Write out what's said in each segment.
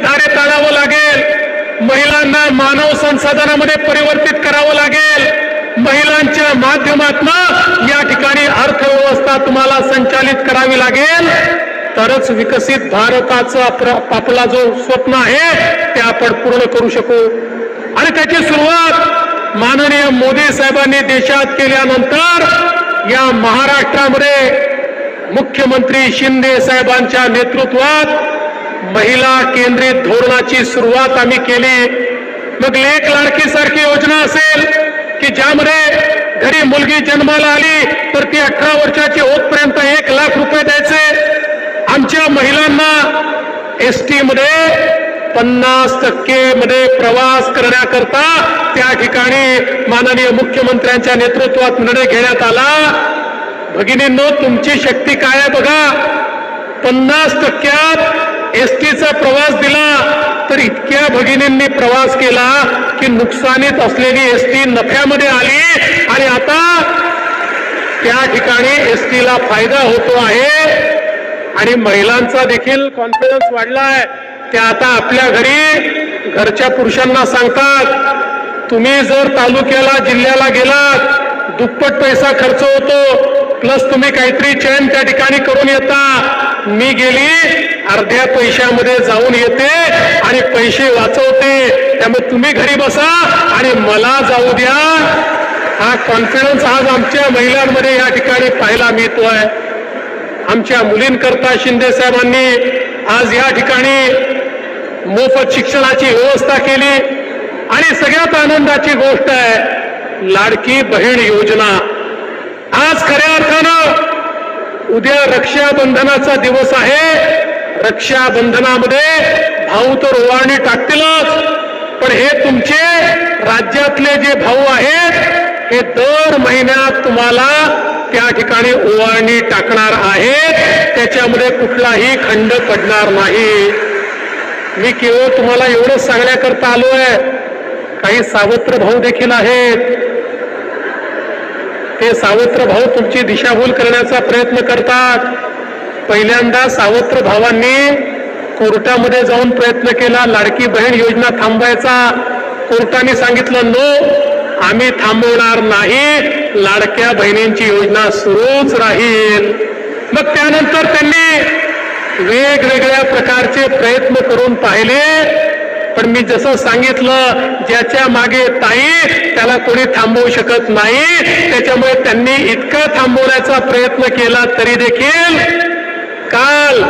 धारे आणावं लागेल. महिलांना मानव संसाधनामध्ये परिवर्तित करावं लागेल. महिलांच्या माध्यमातून या ठिकाणी अर्थव्यवस्था तुम्हाला संचालित करावी लागेल. तरच विकसित भारताचं आपला जो स्वप्न आहे ते आपण पूर्ण करू शकू. आणि त्याची सुरुवात माननीय मोदी साहेबांनी देशात केल्यानंतर या महाराष्ट्रामध्ये मुख्यमंत्री शिंदे साहेबांच्या नेतृत्वात महिला केंद्रित धोरणाची सुरुवात आम्ही केली. मग लेख लाडकी सारखी योजना असेल की ज्यामध्ये घरी मुलगी जन्माला आली तर ती अठरा वर्षाची होतपर्यंत एक लाख रुपये द्यायचे. आमच्या महिलांना एस टी मध्ये पन्नास टक्के मध्ये प्रवास करण्याकरता त्या ठिकाणी माननीय मुख्यमंत्र्यांच्या नेतृत्वात निर्णय घेण्यात आला. भगिनींनो तुमची शक्ती काय आहे बघा. पन्नास टक्क्यात एस टीचा प्रवास दिला तर इतक्या भगिनींनी प्रवास केला की नुकसानीत असलेली एस टी नफ्यामध्ये आली. आणि आता त्या ठिकाणी एस टीला फायदा होतो आहे. आणि महिलांचा देखील कॉन्फिडन्स वाढलाय. त्या आता आपल्या घरी घरच्या पुरुषांना सांगतात तुम्ही जर तालुक्याला जिल्ह्याला गेलात दुप्पट पैसा खर्च होतो प्लस तुम्ही काहीतरी चैन त्या ठिकाणी करून येता. मी गेली अर्ध्या पैशामध्ये जाऊन येते आणि पैसे वाचवते. त्यामुळे तुम्ही घरी बसा आणि मला जाऊ द्या. हा कॉन्फिडन्स आज आमच्या महिलांमध्ये या ठिकाणी पाहायला मिळतोय. आमच्या मुलींकरता शिंदे साहेबांनी आज या ठिकाणी मोफत शिक्षणाची व्यवस्था केली. आणि सगळ्यात आनंदाची गोष्ट आहे लाडकी बहीण योजना. आज खऱ्या अर्थानं उद्या रक्षाबंधनाचा दिवस आहे. रक्षाबंधनामध्ये भाऊ तर ओवाळणी टाकतीलच पण हे तुमचे राज्यातले जे भाऊ आहेत हे दर महिन्यात तुम्हाला त्या ठिकाणी ओवाळणी टाकणार आहेत त्याच्यामध्ये कुठलाही खंड पडणार नाही. मी केवळ तुम्हाला एवढंच सांगण्याकरता आलोय काही सावत्र भाऊ देखील आहेत. ते सावत्र भाऊ तुमची दिशाभूल करण्याचा प्रयत्न करतात. पहिल्यांदा सावत्र भावांनी कोर्टामध्ये जाऊन प्रयत्न केला. लाडकी बहीण योजना थांबवायचा. कोर्टाने सांगितलं नो आम्ही थांबवणार नाही. लाडक्या बहिणींची योजना सुरूच राहील. मग त्यानंतर त्यांनी वेगवेगळ्या प्रकारचे प्रयत्न करून पाहिले. पण मी जसं सांगितलं ज्याच्या मागे ताई त्याला कोणी थांबवू शकत नाही. त्याच्यामुळे त्यांनी इतका थांबवण्याचा प्रयत्न केला तरी देखील काल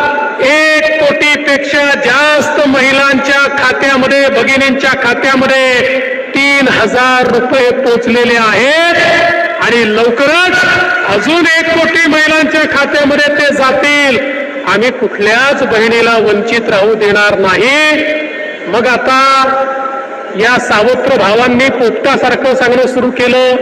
एक कोटीपेक्षा जास्त महिलांच्या खात्यामध्ये भगिनींच्या खात्यामध्ये तीन हजार रुपये पोचलेले आहेत. आणि लवकरच अजून एक कोटी महिलांच्या खात्यामध्ये ते जातील. आम्ही कुठल्याच बहिणीला वंचित राहू देणार नाही. मग आता या सावत्र भावांनी पोपटासारखं सांगणं सुरू केलं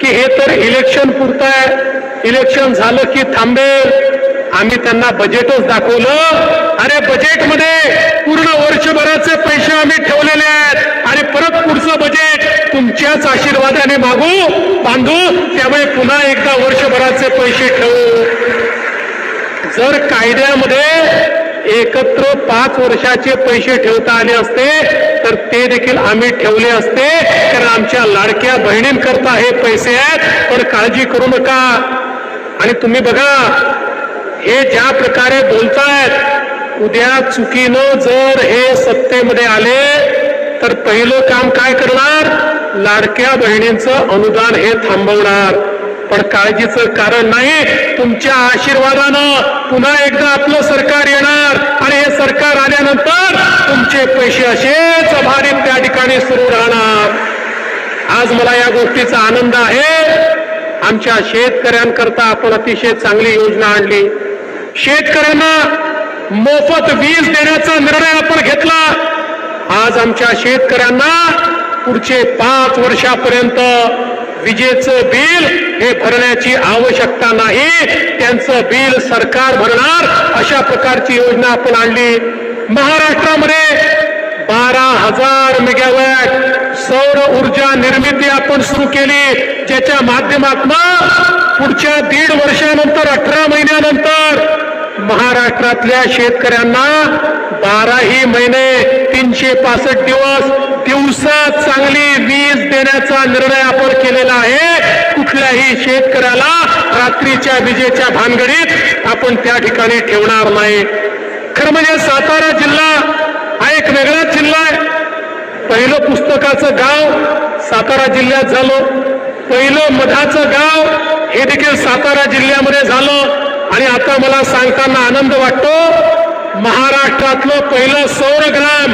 की हे तर इलेक्शन पुरत आहे इलेक्शन झालं की थांबेल. आम्ही त्यांना बजेटच दाखवलं. अरे बजेटमध्ये पूर्ण वर्षभराचे पैसे आम्ही ठेवलेले आहेत. आणि परत पुढचं बजेट तुमच्याच आशीर्वादाने मागू. बांधू त्यामुळे पुन्हा एकदा वर्षभराचे पैसे ठेवू. जर कायद्यामध्ये एकत्र पाच वर्षाचे पैसे ठेवता आले असते तर ते देखील आम्ही ठेवले असते. कारण आमच्या लाडक्या बहिणींकरता हे पैसे आहेत. पण काळजी करू नका. आणि तुम्ही बघा हे ज्या प्रकारे बोलतायत उद्या चुकीनं जर हे सत्तेमध्ये आले तर पहिलं काम काय करणार? लाडक्या बहिणींचं अनुदान हे थांबवणार. पण काळजीचं कारण नाही तुमच्या आशीर्वादानं पुन्हा एकदा आपलं सरकार येणार. आणि हे सरकार आल्यानंतर तुमचे पैसे असेच भारीत त्या ठिकाणी सुरू राहणार. आज मला या गोष्टीचा आनंद आहे. आमच्या शेतकऱ्यांकरता आपण अतिशय चांगली योजना आणली. शेतकऱ्यांना मोफत वीज देण्याचा निर्णय आपण घेतला. आज आमच्या शेतकऱ्यांना पुढचे पाच वर्षापर्यंत विजेचं बिल हे भरण्याची आवश्यकता नाही. त्यांचं बिल सरकार भरणार अशा प्रकारची योजना आपण आणली. महाराष्ट्रामध्ये बारा हजार मेगावॅट सौर ऊर्जा निर्मिती आपण सुरू केली ज्याच्या माध्यमातून पुढच्या दीड वर्षानंतर अठरा महिन्यानंतर महाराष्ट्रातल्या शेतकऱ्यांना बाराही महिने तीनशे पासष्ट दिवस दिवसात चांगली वीज देण्याचा निर्णय आपण केलेला आहे. कुठल्याही शेतकऱ्याला रात्रीच्या विजेच्या भानगडीत आपण त्या ठिकाणी ठेवणार नाही. खरं म्हणजे सातारा जिल्हा हा एक वेगळाच जिल्हा आहे. पहिलं पुस्तकाचं गाव सातारा जिल्ह्यात झालं. पहिलं मधाचं गाव हे देखील सातारा जिल्ह्यामध्ये झालं. आणि आता मला सांगताना आनंद वाटतो महाराष्ट्रातलं पहिलं सौरग्राम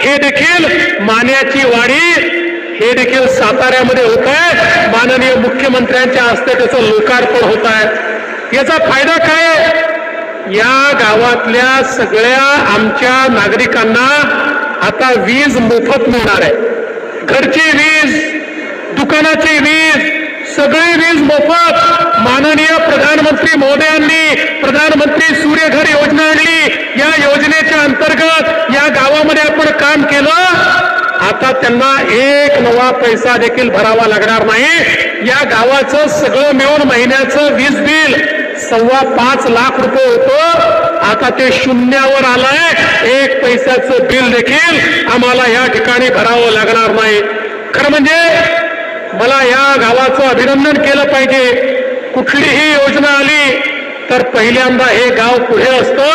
हे देखील मान्याची वाडी हे देखील साताऱ्यामध्ये होत आहे. माननीय मुख्यमंत्र्यांच्या हस्ते त्याचं लोकार्पण होत आहे. याचा फायदा काय या गावातल्या सगळ्या आमच्या नागरिकांना आता वीज मोफत मिळणार आहे. घरची वीज दुकानाची वीज सगळी वीज मोफत. माननीय प्रधानमंत्री महोदयांनी प्रधानमंत्री सूर्यघर योजना आणली. या योजनेच्या अंतर्गत या गावामध्ये आपण काम केलं. आता त्यांना एक नवा पैसा देखील भरावा लागणार नाही. या गावाचं सगळं मिळून महिन्याचं वीज बिल सव्वा पाच लाख रुपये होतं. आता ते शून्यावर आलंय. एक पैशाचं बिल देखील आम्हाला या ठिकाणी भरावं लागणार नाही. खरं म्हणजे मला या गावाचं अभिनंदन केलं पाहिजे. कुठलीही योजना आली तर पहिल्यांदा हे गाव पुढे असतं.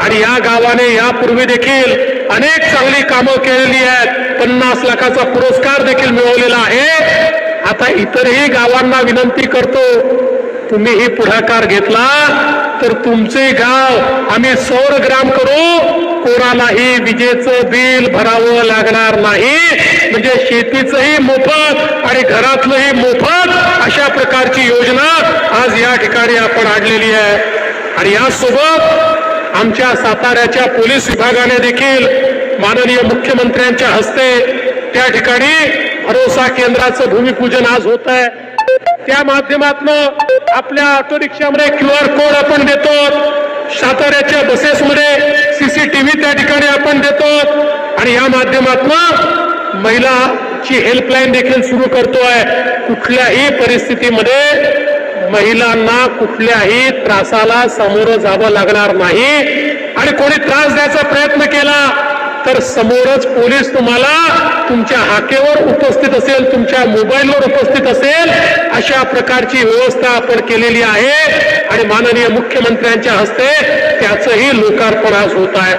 आणि या गावाने यापूर्वी देखील अनेक चांगली कामं केलेली आहेत. पन्नास लाखाचा पुरस्कार देखील मिळवलेला आहे. आता इतरही गावांना विनंती करतो तुम्हीही पुढाकार घेतला तर तुमचे गाव आम्ही सौर ग्राम करू. कोणालाही विजेचं बिल भरावं लागणार नाही. म्हणजे शेतीचंही मोफत आणि घरातलंही मोफत अशा प्रकारची योजना आज या ठिकाणी आपण आणलेली आहे. आणि यासोबत आमच्या साताऱ्याच्या पोलीस विभागाने देखील माननीय मुख्यमंत्र्यांच्या हस्ते त्या ठिकाणी भरोसा केंद्राचं भूमिपूजन आज होत आहे. त्या माध्यमातून आपल्या ऑटो रिक्षामध्ये क्यू आर कोड आपण देतो. साताऱ्याच्या बसेसमध्ये सीसीटीव्ही त्या ठिकाणी आपण देतो. आणि या माध्यमातून महिलाची हेल्पलाईन देखील सुरू करतोय. कुठल्याही परिस्थितीमध्ये महिलांना कुठल्याही त्रासाला सामोरं जावं लागणार नाही. आणि कोणी त्रास द्यायचा प्रयत्न केला तर समोरच पोलीस तुम्हाला तुमच्या हाकेवर उपस्थित असेल तुमच्या मोबाईलवर उपस्थित असेल अशा प्रकारची व्यवस्था आपण केलेली आहे. आणि माननीय मुख्यमंत्र्यांच्या हस्ते त्याचंही लोकार्पण आज होत आहे.